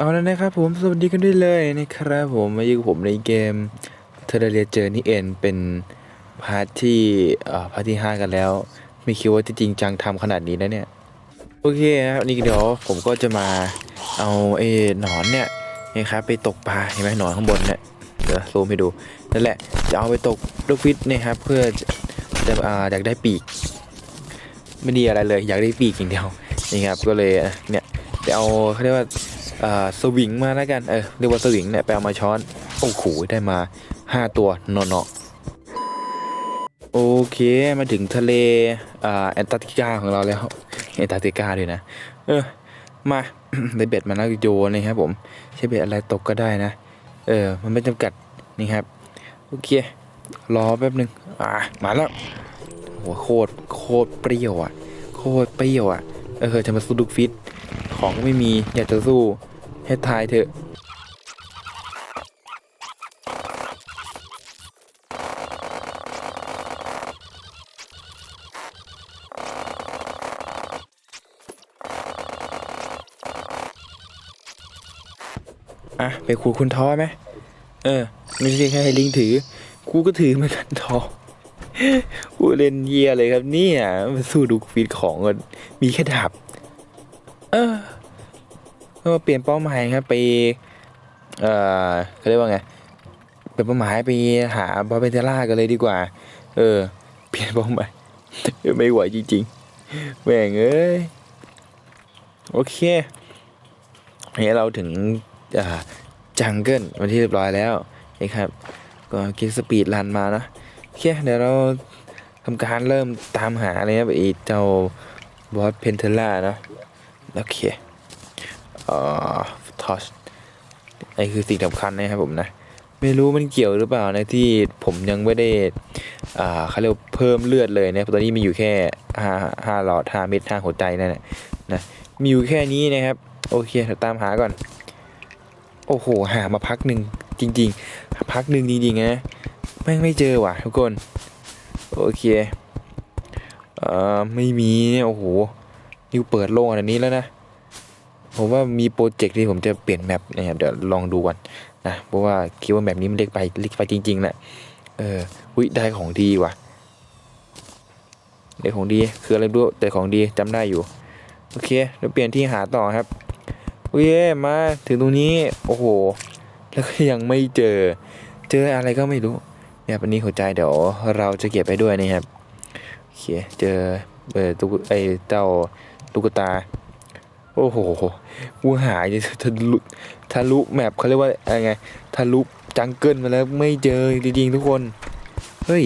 เอาแล้วนะครับผมสวัสดีกันด้วยเลยนะครับผมมาอยู่กับผมในเกมเทเรียเจอนี่เอ็นเป็นพาร์ทที่พาร์ทที่ห้ากันแล้ว ไม่คิดว่าจะจริงจังทำขนาดนี้นะเนี่ยโอเคครับนนี้เดี๋ยวผมก็จะมาเอาไอ้หนอนเนี่ยนะครับไปตกปลาเห็นไหมหนอนข้างบนเนี่ยเดี๋ยวซูมให้ดูนั่นแหละจะเอาไปตกลูกฟิตนะครับเพื่อจะออยากได้ปีก ไม่ดีอะไรเลยอยากได้ปีกอย่างเดียวนี่ครับก็เลยเนี่ยไปเอาเขาเรียกว่า สวิงมาแล้วกัน เออเรียกว่าสวิงเนี่ยไปเอามาช้อน โอ้โห ได้มาห้าตัวเนาะโอเค มาถึงทะเลแอนตาร์กติกาของเราแล้วแอนตาร์กติกาด้วยนะ เออ มาได้เบ็ดมาแล้วโยนนะครับผม ใช้เบ็ดอะไรตกก็ได้นะ เออ มันไม่จำกัดนี่ครับ โอเค รอแป๊บหนึ่งอ่ามาแล้วโหโคตร โคตรเปรี้ยวอะ โคตรเปรี้ยวอะ เออจะมาสู้ดุกฟิต ของก็ไม่มี อยากจะสู้ ให้ทายเถอะอะไปคูคุณท้อไหมเออ ไม่ใช่แค่ให้ลิงถือ กูก็ถือเหมือนกันท้อกูเล่นเยียเลยครับเนี่ยมาสู้ดูฟีดของก็มีแค่ดาบ เออ ก็มาเปลี่ยนเป้าหมายครับไปเอ่อเขาเรียกว่าไงเปลี่ยนเป้าหมายไปหาบอสเบนเทล่ากันเลยดีกว่า เออ เปลี่ยนเป้าหมายไม่ไหวจริงๆแหวงเอ้ยโอเคเนี่ยเราถึงจังเกิลวันที่เรียบร้อยแล้วนะครับ ก็กินสปีดรันมานะโอเคเดี๋ยวเราทำการเริ่มตามหาเลยครับไอ้เจ้าบอสเพนเทล่านะโอเค เอ่อทอชไอคือสิ่งสำคัญนะครับผมนะ ไม่รู้มันเกี่ยวหรือเปล่านะที่ผมยังไม่ได้อ่าเขาเรียกเพิ่มเลือดเลยนะตอนนี้มีอยู่แค่ห้าห้าหลอดห้าเม็ดห้าหัวใจนั่นแหละนะมีอยู่แค่นี้นะครับ โอเคเดตามหาก่อน โอ้โห หามาพักหนึ่งจริง ๆ พักหนึ่งจริงๆนะแม่งไม่เจอว่ะทุกคน โอเคเอ่อไม่มีเนี่ยโอ้โหนิวเปิดโล่งอันนี้แล้วนะ ผมว่ามีโปรเจกต์ที่ผมจะเปลี่ยนแมปนะครับเดี๋ยวลองดูก่อนนะเพราะว่าคิดว่าแมปนี้มันเล็กไปเล็กไปจริงๆแหละเอออุ้ยได้ของดีว่ะได้ของดีคืออะไรไม่รู้แต่ของดีจำได้อยู่โอเคเดี๋ยวเปลี่ยนที่หาต่อครับโอเคมาถึงตรงนี้โอ้โห แล้วก็ยังไม่เจอ เจออะไรก็ไม่รู้เนี่ยวันนี้หัวใจเดี๋ยวเราจะเก็บไปด้วยนะครับโอเคเจอเออตุ๊กไอเจ้าตุ๊กตา โอ้โหกูหายเลยทะลุทะลุแมปเขาเรียกว่าอะไรไงทะลุจังเกิลมาแล้วไม่เจอจริงๆทุกคน เฮ้ย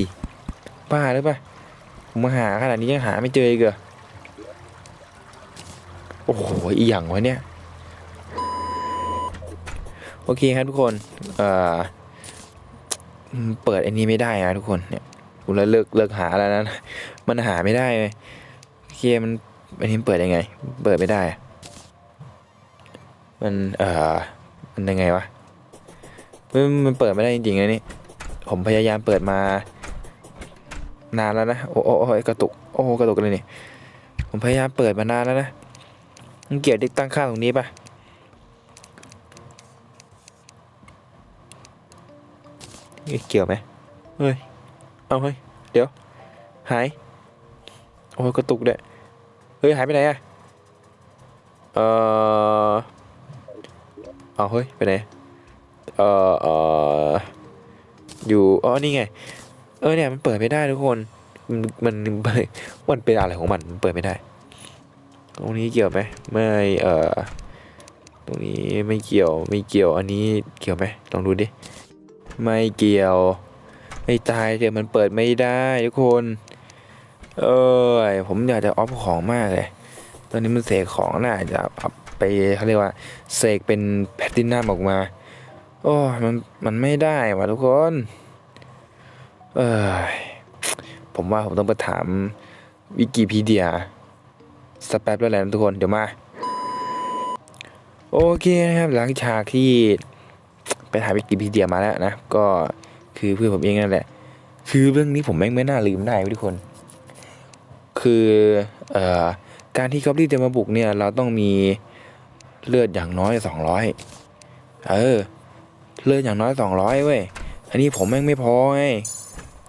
บ้าหรือเปล่าผมมาหาขนาดนี้ยังหาไม่เจออีกเหรอโอ้โหอีหยังวะเนี่ย โอเคครับทุกคนเอ่อเปิดอันนี้ไม่ได้นะทุกคนเนี่ยกูแล้วเลิกเลิกหาแล้วนะมันหาไม่ได้เลยโอเคมันอันนี้มันเปิดยังไง เปิดไม่ได้ มันเอ่อมันยังไงวะมันมันเปิดไม่ได้จริงๆนะนี่ ผมพยายามเปิดมานานแล้วนะ โอ้โอ้กระตุก โอ้กระตุกเลยนี่ ผมพยายามเปิดมานานแล้วนะมันเกี่ยวที่ตั้งค่าตรงนี้ปะเกี่ยวไหมเฮ้ย เอาเฮ้ย เดี๋ยว หาย โอ้กระตุกเด้เฮ้ย หายไปไหนอะเออ เอาเฮ้ย ไปไหน เออเอออยู่อ๋อนี่ไง เออเนี่ยมันเปิดไม่ได้ทุกคน มันมันมันเป็นอะไรของมันมันเปิดไม่ได้ ตรงนี้เกี่ยวไหมไม่เอ่อตรงนี้ไม่เกี่ยวไม่เกี่ยวอันนี้เกี่ยวไหมลองดูดิไม่เกี่ยว ไม่ตายเดี๋ยวมันเปิดไม่ได้ทุกคน เออผมอยากจะออฟของมากเลย ตอนนี้มันเสกของน่าจะอัพ ไปเขาเรียกว่าเสกเป็นแพตตินัมออกมา โอ้มันมันไม่ได้ว่ะทุกคน เออผมว่าผมต้องไปถามวิกิพีเดียสแป๊บแล้วแหละนะทุกคนเดี๋ยวมา โอเคนะครับหลังจากที่ไปถ่ายวิกิพีเดียมาแล้วนะ ก็คือเพื่อนผมเองนั่นแหละ คือเรื่องนี้ผมแม่งไม่น่าลืมได้ว้ยทุกคน คือ เอ่อ การที่กอบลี่จะมาบุกเนี่ย เราต้องมี เลือดอย่างน้อยสองร้อยเออ เลือดอย่างน้อยสองร้อยเว้ย อันนี้ผมแม่งไม่พอไง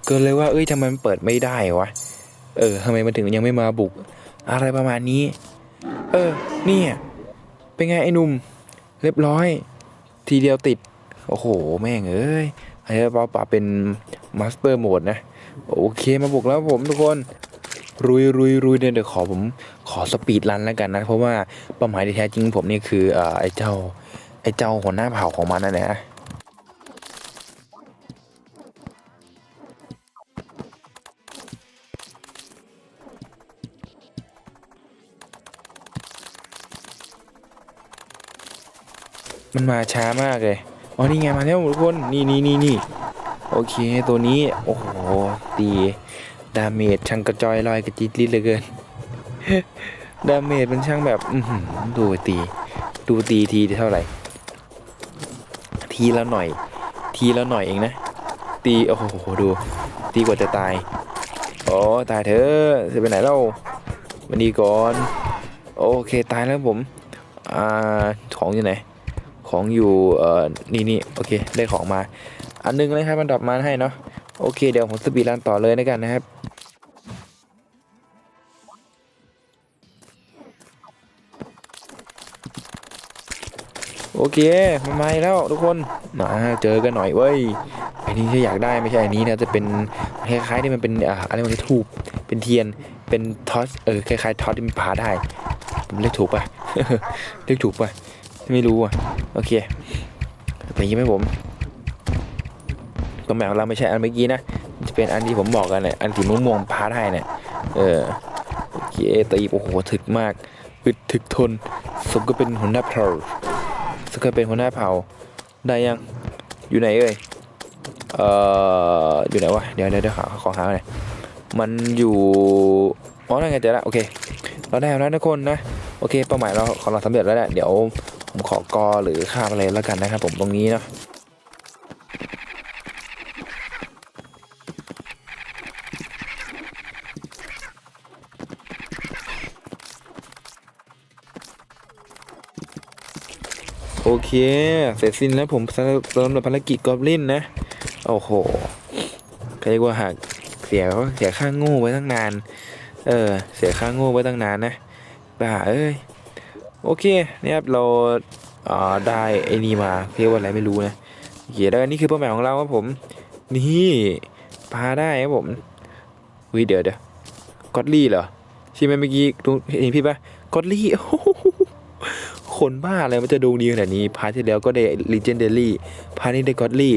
เกินเลยว่า เอ้ยทำไมมันเปิดไม่ได้วะ เออทำไมมันถึงยังไม่มาบุก อะไรประมาณนี้ เออ เนี่ย เป็นไงไอ้นุ่ม เรียบร้อย ทีเดียวติด โอ้โห แม่งเอ้ยอันนี้เราปรับเป็นมาสเตอร์โหมดนะ โอเคมาบุกแล้วผมทุกคน รุยรุยรุยเนี่ยเดี๋ยวขอผมขอสปีดรันแล้วกันนะ เพราะว่าเป้าหมายที่แท้จริงผมนี่คืออไอ้เจ้าไอ้เจ้าหัวหน้าเผ่าของมันนั่นแหละมันมาช้ามากเลย อ๋อ นี่ไง มาแล้วทุกคน นี่นี่นี่นี่ โอเค ตัวนี้ โอ้โห ตี ดาเมจช่างกระจอยลอยกระจิตลิดเหลือเกิน ดาเมจมันช่างแบบดูตี ดูตีทีเท่าไหร่ ทีละหน่อย ทีละหน่อยเองนะ ตี โอ้โหดู ตีกว่าจะตาย โอ้ตายเถอจะไปไหนเล่ามันดีก่อน โอเคตายแล้วผม อ่า ของอยู่ไหน ของอยู่ เอ่อ นี่นี่โอเค ได้ของมา อันนึงเลยครับมันดรอปมาให้เนาะโอเค เดี๋ยวผมสปีดรันต่อเลยแล้วกันนะครับ เคมันมาอีกแล้วทุกคนมาเจอกันหน่อยเว้ยอ้นี่ที่อยากได้ไม่ใช่อันนี้นะจะเป็นคล้ายๆที่มันเป็นอะไรมันทูบเป็นเทียนเป็นทอสเออคล้ายๆทอสที่มันพาได้ผมเรียกถูกป่ะเรียกถูกป่ะไม่รู้อะโอเคเป็นยังไหมผมตัวแมวของเราไม่ใช่อันเมื่อกี้นะจะเป็นอันที่ผมบอกกันเนี่ยอันสีม่วงๆพาได้เนี่ยเออโอเคตีโอ้โหถึกมากอึดถึกทนสมก็เป็นหัวหน้าเพล เคยเป็นหัวหน้าเผ่าได้ยังอยู่ไหนเอ่ยเอ่ออยู่ไหนวะเดี๋ยวเดี๋ยวเดี๋ยวหาขอหาหน่อยมันอยู่อ๋อนั่นไงเจอละโอเค เราได้แล้วนะทุกคนนะโอเคเป้าหมายเราของเราสำเร็จแล้วแหละเดี๋ยวผมขอกอหรือข้ามอะไรแล้วกันนะครับผมตรงนี้เนาะ เคเสร็จสิ้นแล้วผมสำหรับภารกิจกอบลินนะ โอ้โหเขาเรียกว่าหักเสียเสียค่าโง่ไว้ตั้งนาน เออ เสียค่าโง่ไว้ตั้งนานนะบ้าเอ้ย โอเคเนี่ยครับเราอ่าได้ไอ้นี่มาเรียกว่าอะไรไม่รู้นะโอเคแล้วนนี้คือเป้าหมายของเราครับผม นี่พาได้ครับผมวิเดี๋ยวเดี๋ยวกอดลี่เหรอใช่ไหมเมื่อกี้ตรงเห็นพี่ปะกอดลี่โอ้ คนบ้าอะไรมันจะด่งดีขนาดนี้พาร์ทที่แล้วก็ได้ลีเจนเดอรี่พาร์ทนี้ได้กอดลี่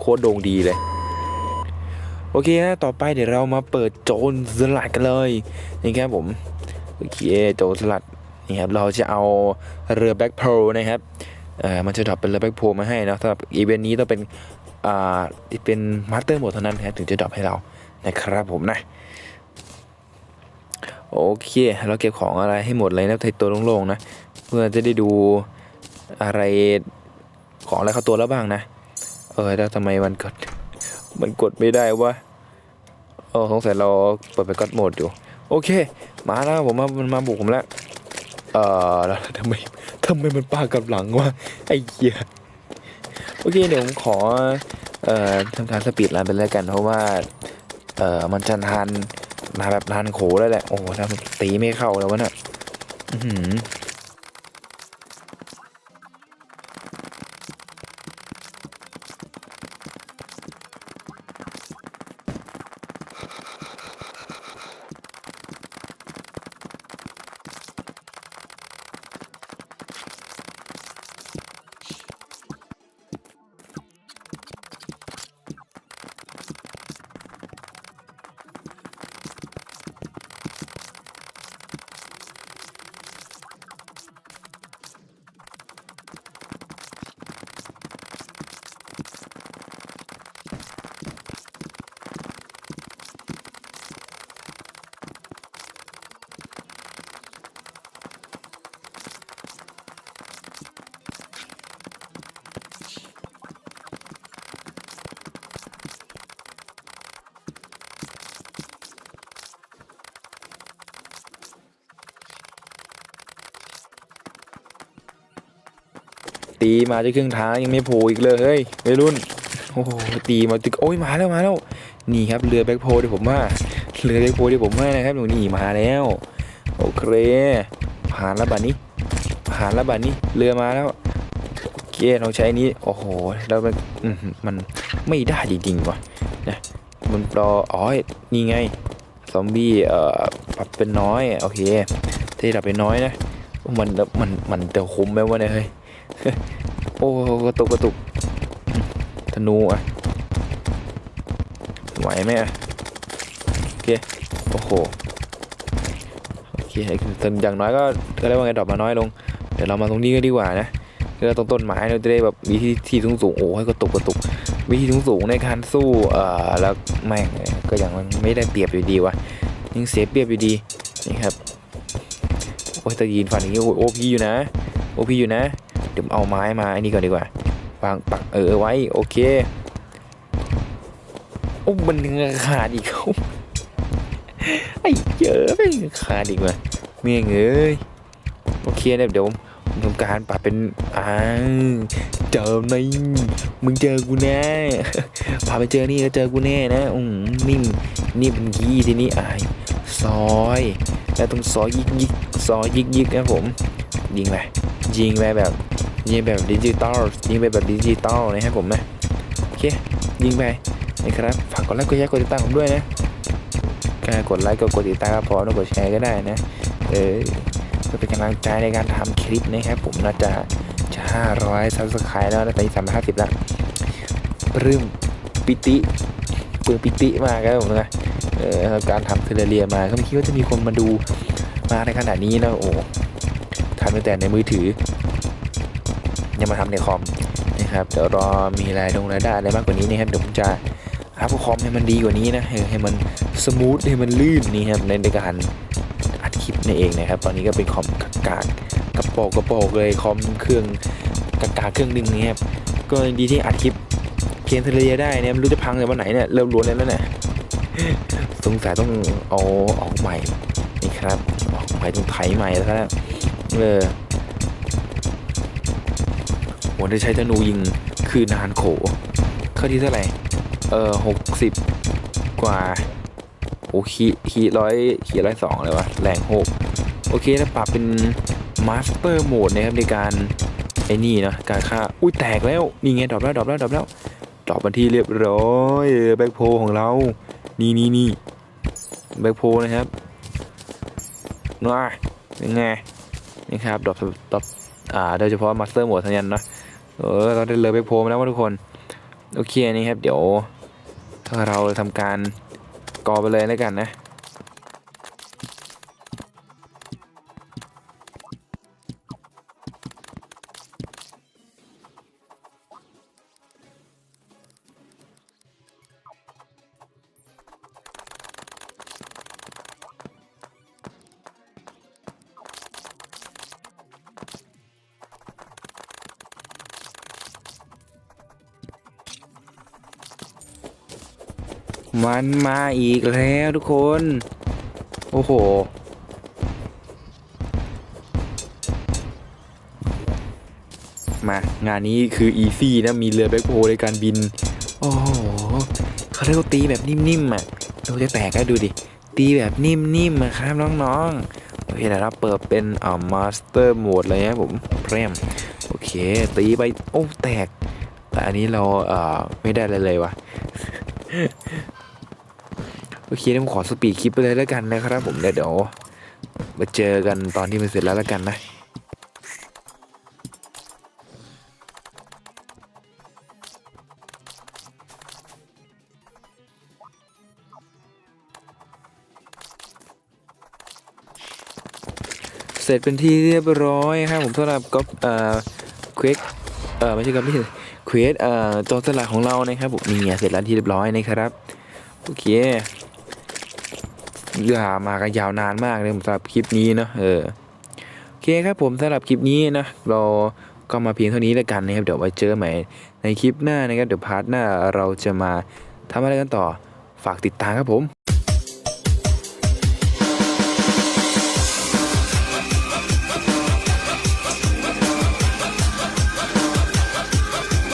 โคตรโด่งดีเลย โอเคนะต่อไปเดี๋ยวเรามาเปิดโจรสลัดกันเลยนี่ครับผมโอเคโจรสลัดนี่ครับเราจะเอาเรือแบ็คโพลนะครับอ่อมันจะดรอปเป็นเรือแบ็คโพลมาให้นะสำหรับอีเวนต์นี้ต้องเป็นอ่าที่เป็นมาสเตอร์โหมดเท่านั้นนะถึงจะดรอปให้เรานะครับผมนะโอเค เราเก็บของอะไรให้หมดเลยนะใส่ตัวโล่งๆนะ เพื่อจะได้ดูอะไรของอะไรเข้าตัวแล้วบ้างนะ เออแล้วทำไมมันกด มันกดไม่ได้วะเออสงสัยเราเปิดไปก็อดโหมดอยู่ โอเค มาแล้วผมมามันมาบุกผมแล้ว เออแล้วทำไมทำไมมันปากับหลังวะไอ้เหี้ยโอเคเดี๋ยวผมขอเอ่อทำการสปีดรันไปแล้วกัน เพราะว่า เอ่อมันจะทานมาแบบทานโขแล้วแหละ โอ้โหถ้าตีไม่เข้าแล้ววะเนี่ยอื ตีมาจะครึ่งทางยังไม่โผล่อีกเลยเฮ้ยวัยรุ่นโอ้โหตีมาตึกโอ้ยมาแล้วมาแล้วนี่ครับเรือแบ็คโพที่ผมว่าเรือแบ็คโพที่ผมว่านะครับหนูนี่มาแล้วโอเคผ่านแล้วบัดนี้ ผ่านแล้วบัดนี้เรือมาแล้วโอเคเราใช้นี้โอ้โหแล้วมันมันไม่ได้จริงๆว่ะนะมันปลออ๋อนี่ไงซอมบี้เอ่อปรับเป็นน้อยโอเคที่ดับเป็นน้อยนะมันมันมันจะคุ้มไหมวะเนี่ยเฮ้ย โอ้กระตุกกระตุกธนูอะไหวไหมอะโอเคโอ้โหโอเคแต่อย่างน้อยก็ก็เรียกว่าไงดรอปมาน้อยลงเดี๋ยวเรามาตรงนี้ก็ดีกว่านะคือตรงต้นไม้เราจะได้แบบวิธีที่สูงสูงโอ้ยก็ตกก็ตกวิธีสูงสูงในการสู้เอ่อแล้วแม่งก็ยังไม่ได้เปรียบอยู่ดีวะยังเสียเปรียบอยู่ดีนี่ครับโอ้ยตะยีนฟันอย่างงี้โอ้พีอยู่นะโอพีอยู่นะ ดี๋ยวเอาไม้มาไอ้นี่ก่อนดีกว่าวางปักเออไว้โอเคโอ้มันยังขาดอีกไอ้เจอแม่ขาดอีกว่ะเมียงเอ้ยโอเคนะเดี๋ยวผมทำการปรับเป็นอ่าเจอในมึงเจอกูแน่พาไปเจอนี่แล้วเจอกูแน่นะอืมนี่นี่เป็นกี้ทีนี้อายซอย แล้วต้องซอยยิกยิกซอยยิกยิกนะผม ยิงไปยิงไปแบบยิงแบบดิจิตอลยิงไปแบบดิจิตอลนะครับผมนะโอเคยิงไปนะครับฝากกดไลค์กดแชร์กดติดตามผมด้วยนะการกดไลค์ก็กดติดตามก็พอแล้วกดแชร์ก็ได้นะเออเพื่อเป็นกำลังใจในการทำคลิปนะครับผมน่าจะจะ500ซับสไครต์แล้วนะตอนนี้350แล้วปลื้มปิติปลื้มปิติมากครับผมนะเออการทำเทเลเรียมาก็ไม่คิดว่าจะมีคนมาดูมาในขนาดนี้นะโอ้ำตั้งแต่ในมือถือ ยังมาทำในคอมนะครับเดี๋ยวรอมีรายดงรายได้อะไรมากกว่านี้นะครับเดี๋ยวผมจะอัพคอมให้มันดีกว่านี้นะให้มันสมูทให้มันลื่นนี่ครับในในการอัดคลิปนี่เองนะครับ ตอนนี้ก็เป็นคอมกากากระโปงกระโปงเลยคอมเครื่องกากาเครื่องหนึงนี่ครับก็ดีที่อัดคลิปเกมเทเลได้เนี่ยไม่รู้จะพังในวันไหนเนี่ยเริ่มล้วนแล้วเนี่ยสงสัยต้องเอาออกใหม่นี่ครับออกใหม่ต้องไถใหม่แล้วนะ เออโหได้ใช้ธนูยิงคือนานโขเข้าที่เท่าไหร่ เออหกสิบกว่าโอ้ขีขีร้อยขีร้อยสองเลยวะแรงหกโอเคแล้วปรับเป็นมาสเตอร์โหมดนะครับในการไอ้นี่นะการฆ่าอุ้ยแตกแล้วนี่ไงดรอปแล้วดรอปแล้วดรอปแล้วดรอปบันที่เรียบร้อยแบ็คโพของเรา นี่นี่นี่แบ็คโพนะครับน่ายังไง นี่ครับดรอปดรอปอ่าโดยเฉพาะมาสเตอร์โหมดทันยันนะเออเราได้เลยไปโพมแล้วทุกคน โอเคนี่ครับ เดี๋ยวเราทำการกอไปเลยแล้วกันนะ มันมาอีกแล้วทุกคน โอ้โห มางานนี้คืออีซี่นะ มีเรือแบ็คโฮในการบิน โอ้โหเขาเรียกว่าตีแบบนิ่มๆอะเราจะแตกให้ดูดิ ตีแบบนิ่มๆอะครับน้องๆ โอเคเดี๋ยวเปิดเป็นอ่ามาสเตอร์โหมดเลยนะผมเพรมโอเค ตีไป โอ้ แตก แต่อันนี้เราเอ่อไม่ได้อะไรเลยวะ โอเคผมขอสปีดคลิปไปเลยแล้วกันนะครับ ผมเดี๋ยวมาเจอกันตอนที่มันเสร็จแล้วแล้วกันนะเสร็จเป็นที่เรียบร้อยครับผมสำหรับก็เอ่อเควกเอ่อไม่ใช่ก็ไม่ใช่เควสเอ่อจอสลัดของเรานะครับผมนี่เสร็จแล้วที่เรียบร้อยนะครับโอเค เรือมากันยาวนานมากเลยสำหรับคลิปนี้เนาะเออโอเคครับผมสำหรับคลิปนี้นะเราก็มาเพียงเท่านี้แล้วกันนะครับเดี๋ยวไว้เจอใหม่ในคลิปหน้านะครับเดี๋ยวพาร์ทหน้าเราจะมาทำอะไรกันต่อฝากติดตามครับผม